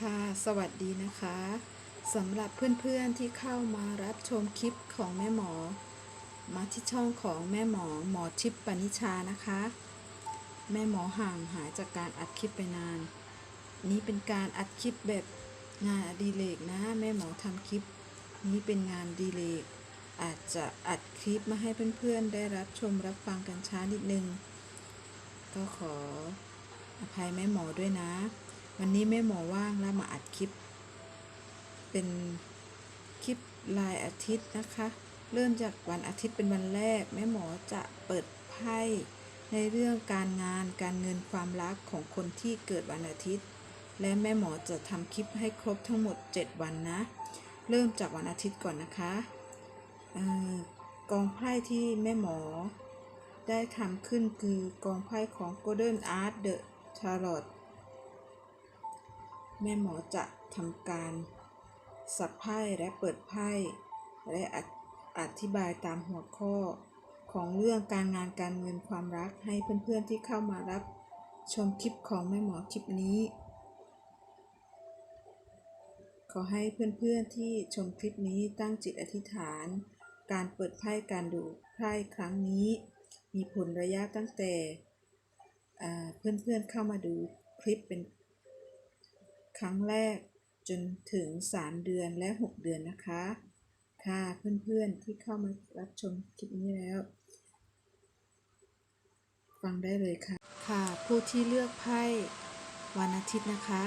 ค่ะ สวัสดีนะคะสำหรับเพื่อนๆที่เข้ามารับชมคลิปของแม่หมอ มาที่ช่องของแม่หมอหมอทิพย์ปณิชานะคะ แม่หมอห่างหายจากการอัดคลิปไปนาน นี้เป็นการอัดคลิปแบบงานอดิเรกนะ แม่หมอทำคลิป นี้เป็นงานดีเลกอาจจะอัดคลิปมาให้เพื่อนๆ ได้รับชมรับฟังกันช้านิดนึง ก็ขออภัยแม่หมอด้วยนะ วันนี้แม่หมอว่างแล้วมาอัดคลิป เป็นคลิปรายอาทิตย์นะคะ เริ่มจากวันอาทิตย์เป็นวันแรก แม่หมอจะเปิดไพ่ในเรื่องการงานการเงินความรักของคนที่เกิดวันอาทิตย์ และแม่หมอจะทำคลิปให้ครบทั้งหมด 7 วันนะ เริ่มจากวันอาทิตย์ก่อนนะคะออกองไพ่ที่แม่หมอ ได้ทำขึ้นคือกองไพ่ของ Golden Art The Tarot แม่หมอจะทำการสับไพ่และเปิดไพ่และอธิบายตามหัวข้อ ของเรื่องการงานการเงินความรักให้เพื่อนๆที่เข้ามารับชมคลิปของแม่หมอคลิปนี้ ขอให้เพื่อนๆที่ชมคลิปนี้ตั้งจิตอธิษฐาน การเปิดไพ่การดูไพ่ครั้งนี้ มีผลระยะตั้งแต่เพื่อนๆเข้ามาดูคลิปเป็น ครั้งแรกจนถึง 3 เดือนและ 6 เดือนนะคะ ค่ะเพื่อนๆที่เข้ามารับชมคลิปนี้แล้ว ฟังได้เลยค่ะ ค่ะผู้ที่เลือกไพ่วันอาทิตย์นะคะ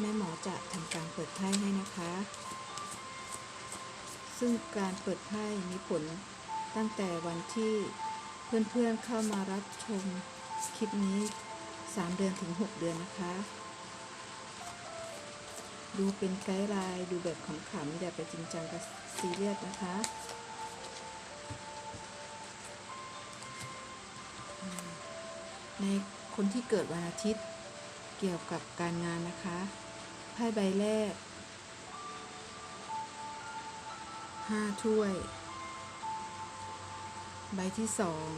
แม่หมอจะทำการเปิดไพ่ให้นะคะ ซึ่งการเปิดไพ่มีผลตั้งแต่วันที่เพื่อนๆเข้ามารับชมคลิปนี้ 3 เดือนถึง 6 เดือนนะคะ ดูเป็นไกด์ไลน์ดูแบบขำๆอย่าไปจริงจังกับซีเรียสนะคะในคนที่เกิดวันอาทิตย์เกี่ยวกับการงานนะคะไพ่ใบแรกห้าถ้วย ใบที่สอง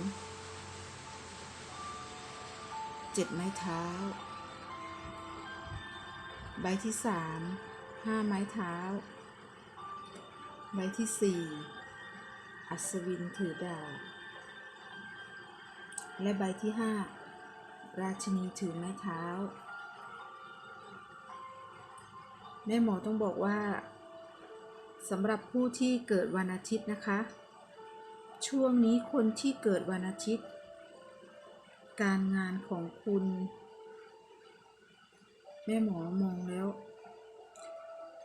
เจ็ดไม้เท้า ใบที่สามห้าไม้เท้า ใบที่สี่อัศวินถือดาบและใบที่ห้าราชินีถือไม้เท้า แม่หมอต้องบอกว่าสำหรับผู้ที่เกิดวันอาทิตย์นะคะ ช่วงนี้คนที่เกิดวันอาทิตย์ การงานของคุณ แม่หมอมองแล้ว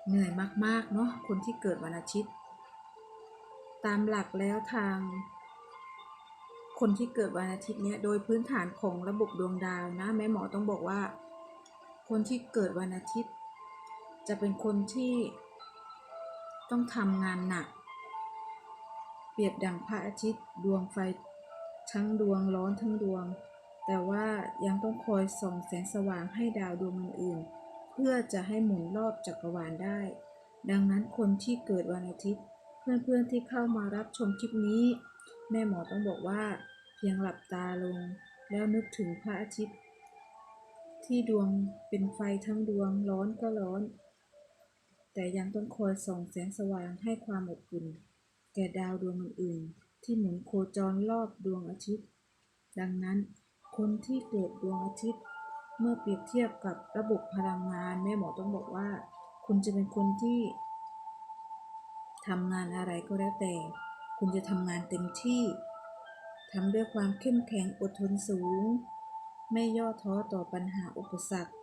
เหนื่อยมากๆเนาะคนที่เกิดวันอาทิตย์ ตามหลักแล้วทาง คนที่เกิดวันอาทิตย์เนี้ยโดยพื้นฐานของระบบดวงดาวนะแม่หมอต้องบอกว่า คนที่เกิดวันอาทิตย์ จะเป็นคนที่ต้องทำงานหนัก เปรียบดังพระอาทิตย์ ดวงไฟทั้งดวงร้อนทั้งดวง แต่ว่ายังต้องคอยส่องแสงสว่างให้ดาวดวงอื่นๆ เพื่อจะให้หมุนรอบจักรวาลได้ ดังนั้นคนที่เกิดวันอาทิตย์ เพื่อนๆที่เข้ามารับชมคลิปนี้ แม่หมอต้องบอกว่าเพียงหลับตาลง แล้วนึกถึงพระอาทิตย์ ที่ดวงเป็นไฟทั้งดวงร้อนก็ร้อน แต่ยังต้องคอยส่องแสงสว่างให้ความอบอุ่นแก่ดาวดวงอื่นๆ ที่หมุนโคจรรอบดวงอาทิตย์ ดังนั้น คนที่เกิดดวงอาทิตย์ เมื่อเปรียบเทียบกับระบบพลังงานแม่หมอต้องบอกว่า คุณจะเป็นคนที่ทำงานอะไรก็แล้วแต่ คุณจะทำงานเต็มที่ทำด้วยความเข้มแข็งอดทนสูง ไม่ย่อท้อต่อปัญหาอุปสรรค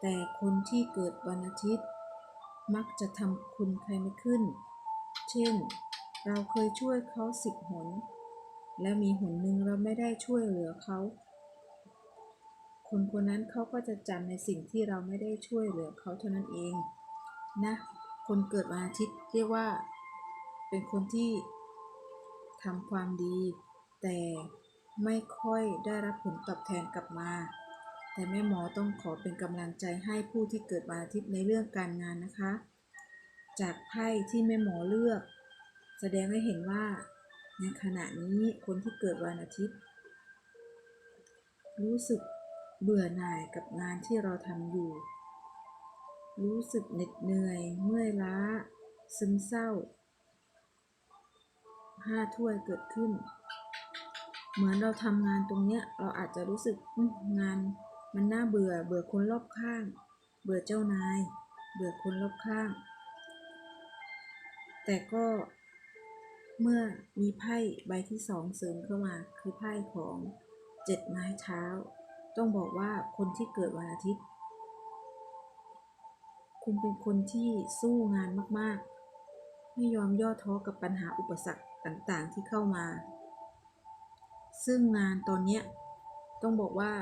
แต่คนที่เกิดวันอาทิตย์ มักจะทำคุณใครไม่ขึ้น เช่น เราเคยช่วยเขาสิบหน และมีหนหนึ่งเราไม่ได้ช่วยเหลือเขา คนคนนั้นเขาก็จะจำในสิ่งที่เราไม่ได้ช่วยเหลือเขาเท่านั้นเองนะ คนเกิดวันอาทิตย์เรียกว่า เป็นคนที่ทำความดี แต่ไม่ค่อยได้รับผลตอบแทนกลับมา แต่แม่หมอต้องขอเป็นกำลังใจให้ผู้ที่เกิดวันอาทิตย์ในเรื่องการงานนะคะ จากไพ่ที่แม่หมอเลือก แสดงให้เห็นว่าในขณะนี้คนที่เกิดวันอาทิตย์ รู้สึก เบื่อหน่ายกับงานที่เราทำอยู่ รู้สึกเหน็ดเหนื่อย เมื่อยล้า ซึมเศร้าห้าถ้วยเกิดขึ้น เหมือนเราทำงานตรงเนี้ยเราอาจจะรู้สึกงานมันน่าเบื่อ เบื่อคนรอบข้าง เบื่อเจ้านาย เบื่อคนรอบข้าง แต่ก็เมื่อมีไพ่ใบที่สองเสริมเข้ามาคือไพ่ของเจ็ดไม้เท้า ต้องบอกว่าคนที่เกิดวันอาทิตย์ คุณเป็นคนที่สู้งานมากๆ ไม่ยอมย่อท้อกับปัญหาอุปสรรคต่างๆที่เข้ามา ซึ่งงานตอนนี้ต้องบอกว่า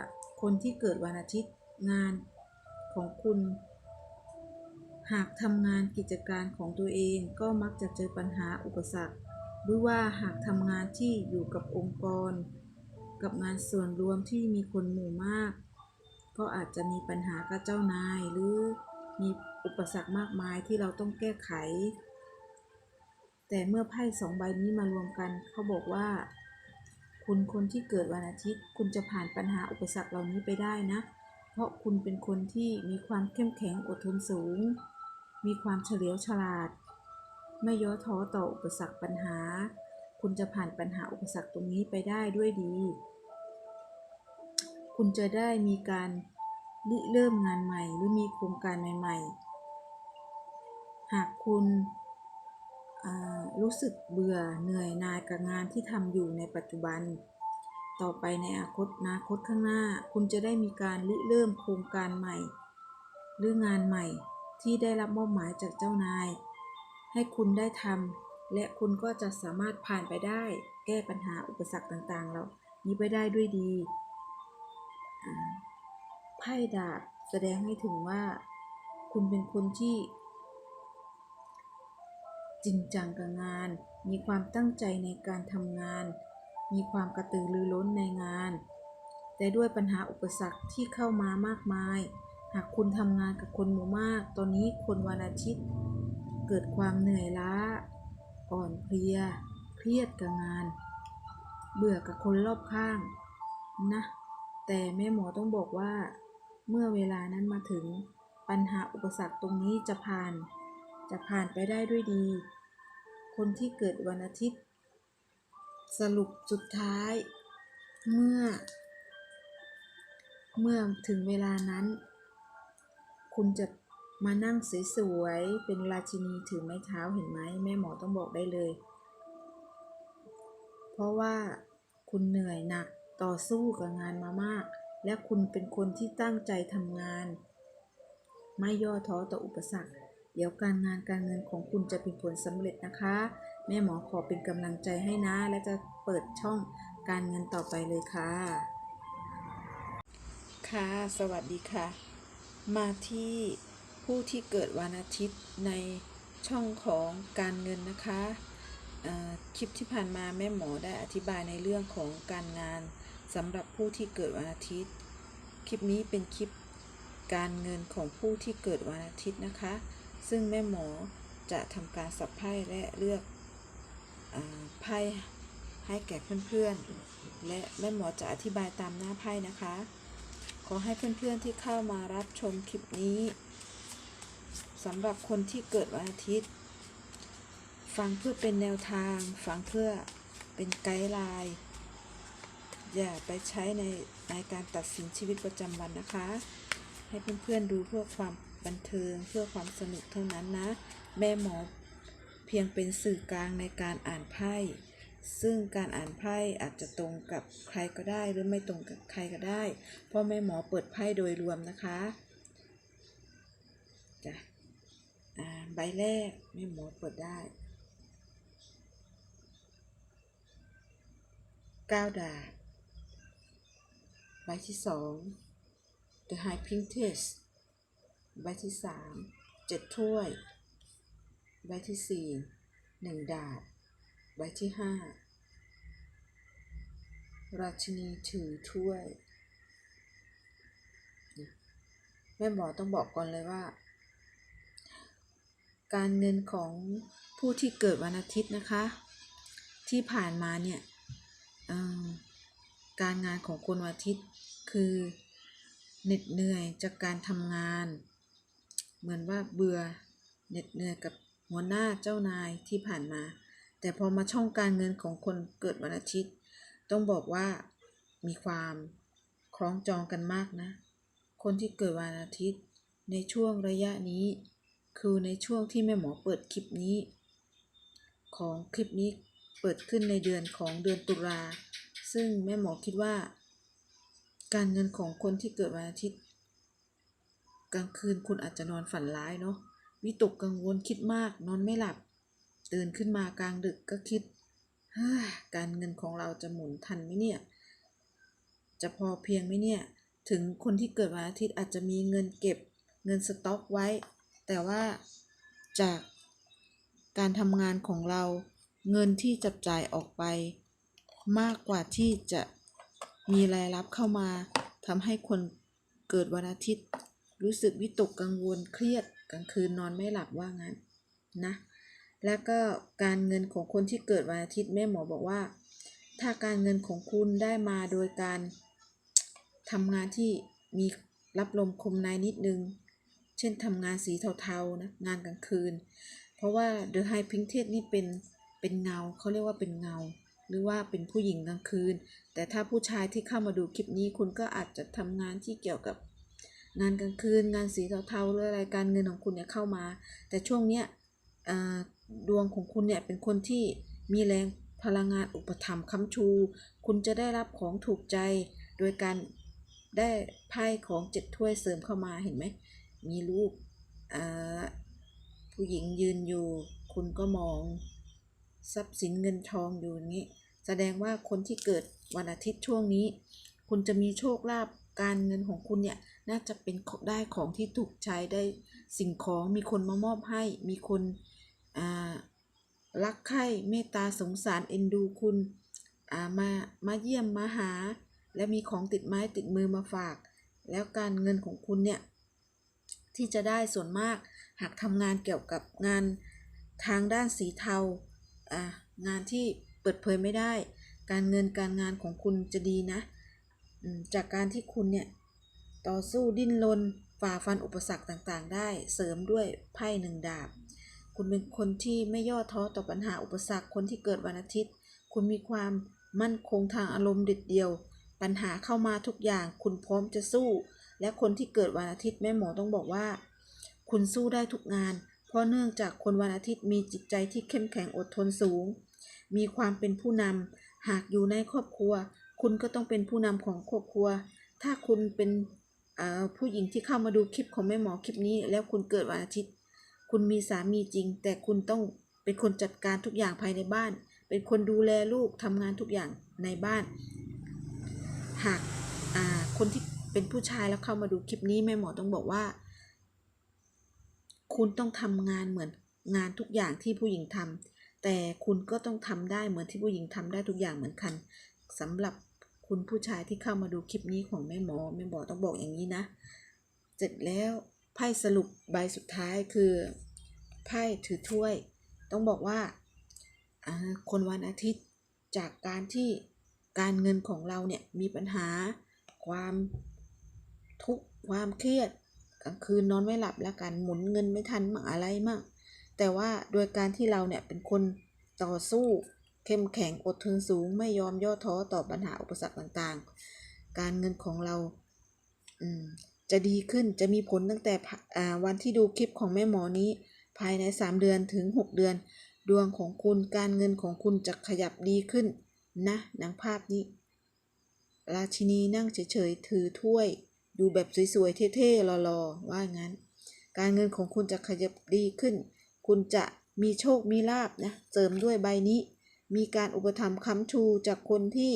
คนที่เกิดวันอาทิตย์งานของคุณ หากทำงานกิจการของตัวเองก็มักจะเจอปัญหาอุปสรรค หรือว่าหากทำงานที่อยู่กับองค์กร กับงานส่วนรวมที่มีคนหมู่มาก ก็อาจจะมีปัญหากับเจ้านาย หรือมีอุปสรรคมากมายที่เราต้องแก้ไข แต่เมื่อไพ่สองใบนี้มารวมกัน เขาบอกว่า คุณคนที่เกิดวันอาทิตย์ คุณจะผ่านปัญหาอุปสรรคเหล่านี้ไปได้นะ เพราะคุณเป็นคนที่มีความเข้มแข็งอดทนสูง มีความเฉลียวฉลาด ไม่ย่อท้อต่ออุปสรรคปัญหา คุณจะผ่านปัญหาอุปสรรคตรงนี้ไปได้ด้วยดี คุณจะได้มีการริเริ่มงานใหม่ หรือมีโครงการใหม่ ๆ หากคุณรู้สึกเบื่อเหนื่อยนายกับงานที่ทำอยู่ในปัจจุบัน ต่อไปในอนาคตอนาคตข้างหน้า คุณจะได้มีการริเริ่มโครงการใหม่ หรืองานใหม่ที่ได้รับมอบหมายจากเจ้านาย ให้คุณได้ทำ และคุณก็จะสามารถผ่านไปได้ แก้ปัญหาอุปสรรคต่างๆแล้วนี้ไปได้ด้วยดีไพ่ดาบแสดงให้ถึงว่า คุณเป็นคนที่ จริงจังกับงาน มีความตั้งใจในการทำงาน มีความกระตือรือร้นในงาน แต่ด้วยปัญหาอุปสรรคที่เข้ามามากมาย หากคุณทำงานกับคนหมู่มาก ตอนนี้คนวันอาทิตย์ เกิดความเหนื่อยล้า อ่อนเพลีย เครียดกับงาน เบื่อกับคนรอบข้างนะ แต่แม่หมอต้องบอกว่า เมื่อเวลานั้นมาถึงปัญหาอุปสรรคตรงนี้จะผ่าน จะผ่านไปได้ด้วยดี คนที่เกิดวันอาทิตย์ สรุปสุดท้าย เมื่อ เมื่อถึงเวลานั้น คุณจะ มานั่งสวยๆ เป็นราชินีถือไม้เท้าเห็นไหมแม่หมอต้องบอกได้เลย เพราะว่าคุณเหนื่อยหนักต่อสู้กับงานมามาก และคุณเป็นคนที่ตั้งใจทำงาน ไม่ย่อท้อต่ออุปสรรค เดี๋ยวการงานการเงินของคุณจะเป็นผลสำเร็จนะคะ แม่หมอขอเป็นกำลังใจให้นะ และจะเปิดช่องการเงินต่อไปเลยค่ะ ค่ะ สวัสดีค่ะ มาที่ ผู้ที่เกิดวันอาทิตย์ในช่องของการเงินนะคะคลิปที่ผ่านมาแม่หมอได้อธิบายในเรื่องของการงานสำหรับผู้ที่เกิดวันอาทิตย์ คลิปนี้เป็นคลิปการเงินของผู้ที่เกิดวันอาทิตย์นะคะ ซึ่งแม่หมอจะทำการสับไพ่และเลือกอไพ่ให้แก่เพื่อนๆ และแม่หมอจะอธิบายตามหน้าไพ่นะคะ ขอให้เพื่อนๆที่เข้ามารับชมคลิปนี้ สำหรับคนที่เกิดวันอาทิตย์ ฟังเพื่อเป็นแนวทาง ฟังเพื่อเป็นไกด์ไลน์อย่าไปใช้ในในการตัดสินชีวิตประจำวันนะคะ ให้เพื่อนๆดูเพื่อความบันเทิงเพื่อความสนุกเท่านั้นนะ แม่หมอเพียงเป็นสื่อกลางในการอ่านไพ่ซึ่งการอ่านไพ่อาจจะตรงกับใครก็ได้หรือไม่ตรงกับใครก็ได้ เพราะแม่หมอเปิดไพ่โดยรวมนะคะจ้ะ ใบแรกแม่หมอเปิดได้เก้าดาบใบที่สอง The High Princess ใบที่สามเจ็ดถ้วย ใบที่สี่หนึ่งดาบ ใบที่ห้าราชินีถือถ้วย แม่หมอต้องบอกก่อนเลยว่า การเงินของผู้ที่เกิดวันอาทิตย์นะคะ ที่ผ่านมาเนี่ยการงานของคนวันอาทิตย์คือเหน็ดเหนื่อยจากการทำงาน เหมือนว่าเบื่อเหน็ดเหนื่อยกับหัวหน้าเจ้านายที่ผ่านมา แต่พอมาช่องการเงินของคนเกิดวันอาทิตย์ ต้องบอกว่ามีความคล้องจองกันมากนะ คนที่เกิดวันอาทิตย์ในช่วงระยะนี้ คือในช่วงที่แม่หมอเปิดคลิปนี้ ของคลิปนี้เปิดขึ้นในเดือนของเดือนตุลา ซึ่งแม่หมอคิดว่า การเงินของคนที่เกิดวันอาทิตย์ กลางคืนคุณอาจจะนอนฝันร้ายเนาะวิตกกังวลคิดมากนอนไม่หลับ ตื่นขึ้นมากลางดึกก็คิดการเงินของเราจะหมุนทันไหมเนี่ย จะพอเพียงไหมเนี่ย ถึงคนที่เกิดวันอาทิตย์อาจจะมีเงินเก็บเงินสต็อกไว้ แต่ว่าจากการทำงานของเราเงินที่จับจ่ายออกไป มากกว่าที่จะมีรายรับเข้ามาทำให้คนเกิดวันอาทิตย์ รู้สึกวิตกกังวลเครียดกลางคืนนอนไม่หลับว่างั้นนะแล้วก็การเงินของคนที่เกิดวันอาทิตย์แม่หมอบอกว่า ถ้าการเงินของคุณได้มาโดยการทำงานที่มีรับลมคมในนิดนึง เช่นทำงานสีเทาๆนะงานกลางคืน เพราะว่า The High Pink t e นี่เป็นเป็นเงาเขาเรียกว่าเป็นเงา หรือว่าเป็นผู้หญิงกลางคืน แต่ถ้าผู้ชายที่เข้ามาดูคลิปนี้ คุณก็อาจจะทำงานที่เกี่ยวกับงานกลางคืน งานสีเทาๆหรืออะไรการเงินของคุณเนี่ยเข้ามา แต่ช่วงเนี้ยดวงของคุณเนี่ยเป็นคนที่มีแรงพลังงานอุปถัมภ์ค้ำชู คุณจะได้รับของถูกใจโดยการได้ไพ่ของเจ็ดถ้วยเสริมเข้ามาเห็นไหม มีรูปผู้หญิงยืนอยู่ คุณก็มองทรัพย์สินเงินทองอยู่อย่างนี้ แสดงว่าคนที่เกิดวันอาทิตย์ช่วงนี้ คุณจะมีโชคลาภการเงินของคุณเนี่ยน่าจะเป็นได้ของที่ถูกใช้ได้สิ่งของมีคนมามอบให้ มีคนรักใคร่เมตตาสงสารเอ็นดูคุณามามาเยี่ยมมาหา และมีของติดไม้ติดมือมาฝาก แล้วการเงินของคุณเนี่ย ที่จะได้ส่วนมาก หากทำงานเกี่ยวกับงานทางด้านสีเทาอ่างานที่เปิดเผยไม่ได้ การเงินการงานของคุณจะดีนะ จากการที่คุณเนี่ย ต่อสู้ดิ้นรนฝ่าฟันอุปสรรคต่างๆ ได้เสริมด้วยไพ่หนึ่งดาบ คุณเป็นคนที่ไม่ย่อท้อต่อปัญหาอุปสรรคคนที่เกิดวันอาทิตย์ คุณมีความมั่นคงทางอารมณ์เด็ดเดียว ปัญหาเข้ามาทุกอย่าง คุณพร้อมจะสู้ และคนที่เกิดวันอาทิตย์แม่หมอต้องบอกว่า คุณสู้ได้ทุกงาน เพราะเนื่องจากคนวันอาทิตย์มีจิตใจที่เข้มแข็งอดทนสูง มีความเป็นผู้นำหากอยู่ในครอบครัว คุณก็ต้องเป็นผู้นำของครอบครัว ถ้าคุณเป็นผู้หญิงที่เข้ามาดูคลิปของแม่หมอคลิปนี้ แล้วคุณเกิดวันอาทิตย์ คุณมีสามีจริง แต่คุณต้องเป็นคนจัดการทุกอย่างภายในบ้าน เป็นคนดูแลลูกทำงานทุกอย่างในบ้าน หากคนที่ เป็นผู้ชายแล้วเข้ามาดูคลิปนี้แม่หมอต้องบอกว่า คุณต้องทำงานเหมือนงานทุกอย่างที่ผู้หญิงทำแต่คุณก็ต้องทำได้เหมือนที่ผู้หญิงทำได้ทุกอย่างเหมือนกันสำหรับคุณผู้ชายที่เข้ามาดูคลิปนี้ของแม่หมอแม่หมอต้องบอกอย่างนี้นะ เสร็จแล้วไพ่สรุปใบสุดท้ายคือไพ่ถือถ้วย ต้องบอกว่าคนวันอาทิตย์จากการที่การเงินของเราเนี่ยมีปัญหาความ ทุกข์ความเครียดกลางคืนนอนไม่หลับแล้วกันหมุนเงินไม่ทันมั่งอะไรมั่งแต่ว่าโดยการที่เราเนี่ยเป็นคนต่อสู้ เข้มแข็งอดทนสูงไม่ยอมย่อท้อต่อปัญหาอุปสรรคต่างๆ การเงินของเราจะดีขึ้นจะมีผลตั้งแต่วันที่ดูคลิปของแม่หมอนี้ ภายใน 3 เดือนถึง 6 เดือน ดวงของคุณการเงินของคุณจะขยับดีขึ้นนะหนังภาพนี้ ราชินีนั่งเฉยๆถือถ้วย ดูแบบสวยๆ เท่ๆหล่อๆ ว่างั้น การเงินของคุณจะขยับดีขึ้น คุณจะมีโชค มีลาบนะ เสริมด้วยใบนี้ มีการอุปถัมภ์ค้ำชูจากคนที่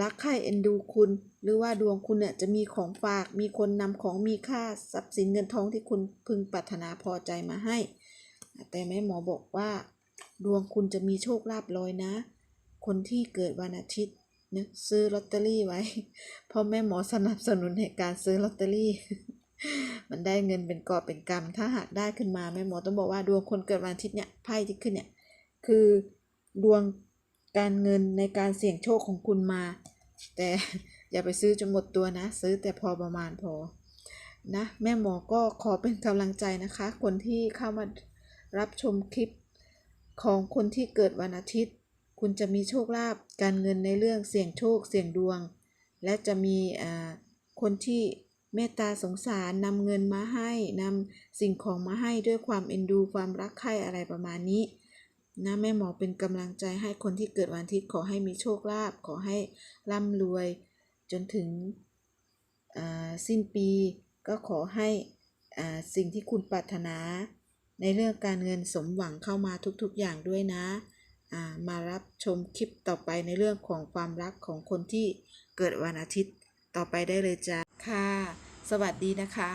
รักใคร่เอ็นดูคุณ หรือว่าดวงคุณเนี่ยจะมีของฝาก มีคนนำของมีค่าทรัพย์สินเงินทองที่คุณพึงปรารถนาพอใจมาให้ แต่แม่หมอบอกว่า ดวงคุณจะมีโชคลาภลอยนะ คนที่เกิดวันอาทิตย์ นึกซื้อลอตเตอรี่ไว้พราะแม่หมอสนับสนุนในการซื้อลอตเตอรี่ มันได้เงินเป็นกอบเป็นกำถ้าหากได้ขึ้นมาแม่หมอต้องบอกว่าดวงคนเกิดวันอาทิตย์เนี่ยไพ่ที่ขึ้นเนี่ยคือดวงการเงินในการเสี่ยงโชคของคุณมา แต่อย่าไปซื้อจนหมดตัวนะ ซื้อแต่พอประมาณพอนะแม่หมอก็ขอเป็นกำลังใจนะคะ คนที่เข้ามารับชมคลิปของคนที่เกิดวันอาทิตย์ คุณจะมีโชคลาภการเงินในเรื่องเสี่ยงโชคเสี่ยงดวง และจะมีอ่าคนที่เมตตาสงสารนำเงินมาให้นำสิ่งของมาให้ด้วยความเอ็นดูความรักใคร่อะไรประมาณนี้นะแม่หมอเป็นกำลังใจให้คนที่เกิดวันอาทิตย์ขอให้มีโชคลาภขอให้ร่ำรวย จนถึงอ่าสิ้นปีก็ขอให้อ่าสิ่งที่คุณปรารถนา ในเรื่องการเงินสมหวังเข้ามาทุกๆอย่างด้วยนะ มารับชมคลิปต่อไปในเรื่องของความรักของคนที่เกิดวันอาทิตย์ต่อไปได้เลยจ้าค่ะ สวัสดีนะคะ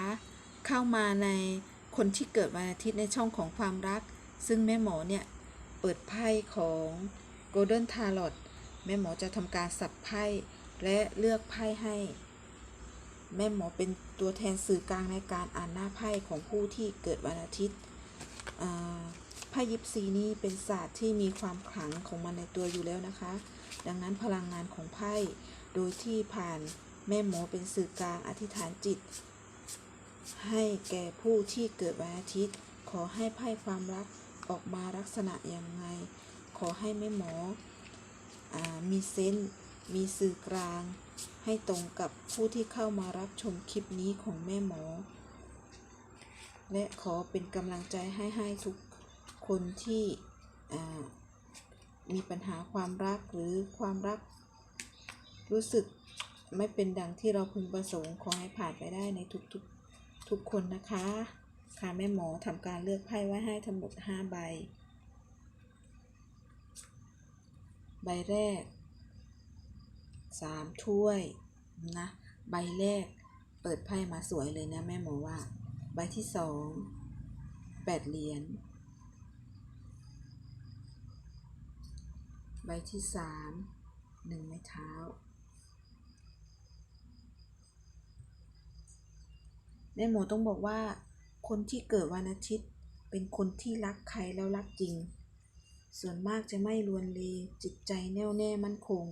เข้ามาในคนที่เกิดวันอาทิตย์ในช่องของความรัก ซึ่งแม่หมอเนี่ยเปิดไพ่ของ Golden Tarot แม่หมอจะทำการสับไพ่และเลือกไพ่ให้ แม่หมอเป็นตัวแทนสื่อกลางในการอ่านหน้าไพ่ของผู้ที่เกิดวันอาทิตย์อ่า ไพ่ยิปซีนี่เป็นศาสตร์ที่มีความขลังของมันในตัวอยู่แล้วนะคะ ดังนั้นพลังงานของไพ่โดยที่ผ่านแม่หมอเป็นสื่อกลางอธิษฐานจิต ให้แก่ผู้ที่เกิดวันอาทิตย์ ขอให้ไพ่ความรักออกมาลักษณะอย่างไรขอให้แม่หมออมีเซนส์มีสื่อกลาง ให้ตรงกับผู้ที่เข้ามารับชมคลิปนี้ของแม่หมอ และขอเป็นกำลังใจให้ให้ทุก คนที่มีปัญหาความรักหรือความรักรู้สึกไม่เป็นดังที่เราพึงประสงค์ขอให้ผ่านไปได้ในทุกๆทุกคนนะคะ ค่ะแม่หมอทำการเลือกไพ่ไว้ให้ทั้งหมด 5 ใบ ใบแรกสามถ้วยนะ ใบแรกเปิดไพ่มาสวยเลยนะแม่หมอว่า ใบที่สองแปดเหรียญ ใบที่สามหนึ่งไม้เท้า แม่หมอต้องบอกว่า คนที่เกิดวันอาทิตย์ เป็นคนที่รักใครแล้วรักจริง ส่วนมากจะไม่ลวนเลจิตใจแน่วแน่มั่นคง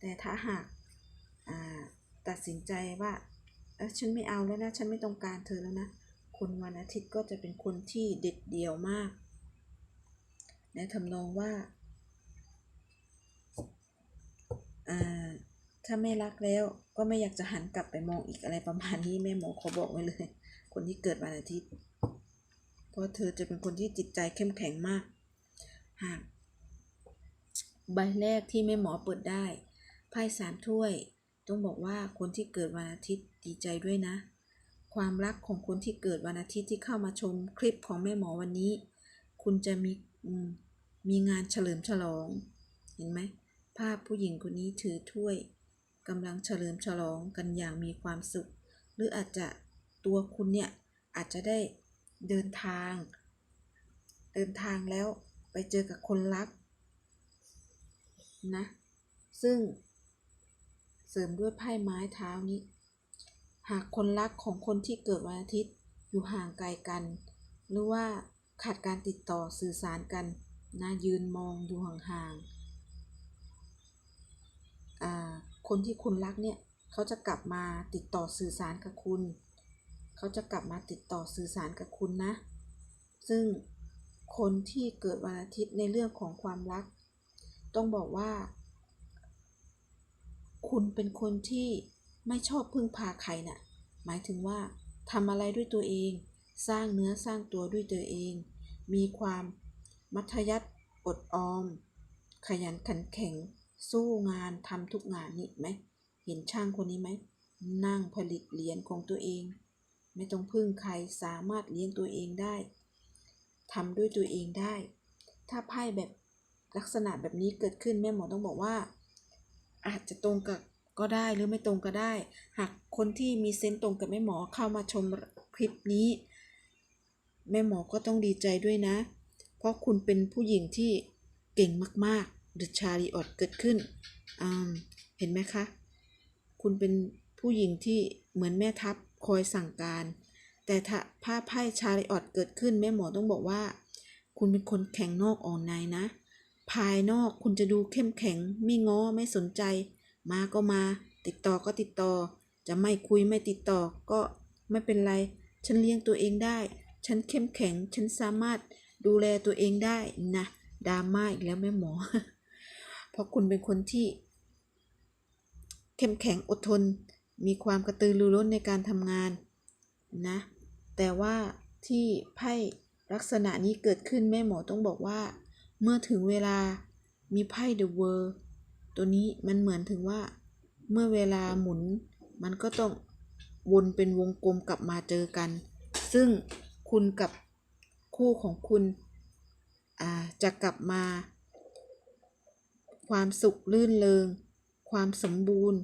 แต่ถ้าหากตัดสินใจว่าเออฉันไม่เอาแล้วนะ ฉันไม่ต้องการเธอแล้วนะ คนวันอาทิตย์ก็จะเป็นคนที่เด็ดเดี่ยวมากในทำนองว่า อ่าถ้าไม่รักแล้วก็ไม่อยากจะหันกลับไปมองอีกอะไรประมาณนี้แม่หมอเขอบอกไว้เลย คนที่เกิดวันอาทิตย์ เพราะเธอจะเป็นคนที่จิตใจเข้มแข็งมาก หากใบแรกที่แม่หมอเปิดได้ไพ่สามถ้วย ต้องบอกว่าคนที่เกิดวันอาทิตย์ดีใจด้วยนะ ความรักของคนที่เกิดวันอาทิตย์ที่เข้ามาชมคลิปของแม่หมอวันนี้ คุณจะมีมมีงานเฉลิมฉลอง เห็นไหม ภาพผู้หญิงคนนี้ถือถ้วยกำลังเฉลิมฉลองกันอย่างมีความสุข หรืออาจจะตัวคุณเนี่ย อาจจะได้เดินทาง เดินทางแล้วไปเจอกับคนรักนะ ซึ่งเสริมด้วยไพ่ไม้เท้านี้ หากคนรักของคนที่เกิดวันอาทิตย์อยู่ห่างไกลกัน หรือว่าขาดการติดต่อสื่อสารกันนะยืนมองดูห่างๆ คนที่คุณรักเนี่ยเขาจะกลับมาติดต่อสื่อสารกับคุณ เขาจะกลับมาติดต่อสื่อสารกับคุณนะ ซึ่งคนที่เกิดวันอาทิตย์ในเรื่องของความรัก ต้องบอกว่า คุณเป็นคนที่ไม่ชอบพึ่งพาใครน่ะ หมายถึงว่าทำอะไรด้วยตัวเอง สร้างเนื้อสร้างตัวด้วยตัวเอง มีความมัธยัติอดออม ขยันขันแข็ง สู้งานทำทุกงานนี่ไหม เห็นช่างคนนี้ไหม นั่งผลิตเหรียญของตัวเอง ไม่ต้องพึ่งใครสามารถเลี้ยงตัวเองได้ทำด้วยตัวเองได้ ถ้าไพ่แบบลักษณะแบบนี้เกิดขึ้นแม่หมอต้องบอกว่า อาจจะตรงกับก็ได้หรือไม่ตรงก็ได้ หากคนที่มีเซนส์ตรงกับแม่หมอเข้ามาชมคลิปนี้ แม่หมอก็ต้องดีใจด้วยนะ เพราะคุณเป็นผู้หญิงที่เก่งมากๆ The Chariot เกิดขึ้น เห็นไหมคะ คุณเป็นผู้หญิงที่เหมือนแม่ทัพคอยสั่งการ แต่ถ้าผ้าไพ่ชาริออตเกิดขึ้นแม่หมอต้องบอกว่า คุณเป็นคนแข็งนอกอ่อนในนะ ภายนอกคุณจะดูเข้มแข็ง ไม่ง้อไม่สนใจ มาก็มา ติดต่อก็ติดต่อ จะไม่คุยไม่ติดต่อก็ไม่เป็นไร ฉันเลี้ยงตัวเองได้ ฉันเข้มแข็ง ฉันสามารถดูแลตัวเองได้นะดราม่าอีกแล้วแม่หมอ เพราะคุณเป็นคนที่ เข้มแข็งอดทน มีความกระตือรือร้นในการทำงานนะ แต่ว่าที่ไพ่ลักษณะนี้เกิดขึ้นแม่หมอต้องบอกว่า เมื่อถึงเวลามีไพ่ The World ตัวนี้มันเหมือนถึงว่า เมื่อเวลาหมุน มันก็ต้องวนเป็นวงกลมกลับมาเจอกัน ซึ่งคุณกับคู่ของคุณจะกลับมา ความสุขลื่นเริงความสมบูรณ์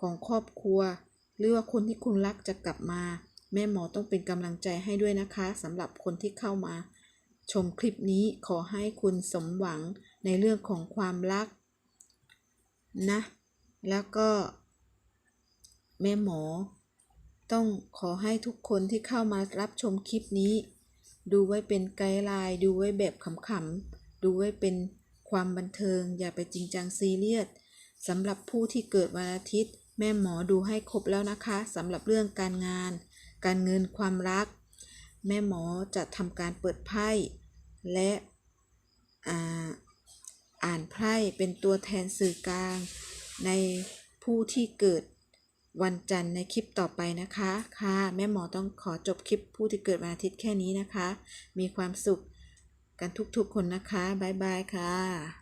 ของครอบครัว หรือว่าคนที่คุณรักจะกลับมา แม่หมอต้องเป็นกำลังใจให้ด้วยนะคะสำหรับคนที่เข้ามา ชมคลิปนี้ขอให้คุณสมหวังในเรื่องของความรักนะ แล้วก็ แม่หมอ ต้องขอให้ทุกคนที่เข้ามารับชมคลิปนี้ ดูไว้เป็นไกด์ไลน์ดูไว้แบบขำๆดูไว้เป็น ความบันเทิง อย่าไปจริงจังซีเรียสสำหรับผู้ที่เกิดวันอาทิตย์ แม่หมอดูให้ครบแล้วนะคะสำหรับเรื่องการงาน การเงินความรัก แม่หมอจะทำการเปิดไพ่และอ่าอ่านไพ่เป็นตัวแทนสื่อกลาง ในผู้ที่เกิดวันจันทร์ในคลิปต่อไปนะคะ ค่ะ แม่หมอต้องขอจบคลิปผู้ที่เกิดวันอาทิตย์แค่นี้นะคะ มีความสุข กันทุกๆคนนะคะ บ๊ายบายค่ะ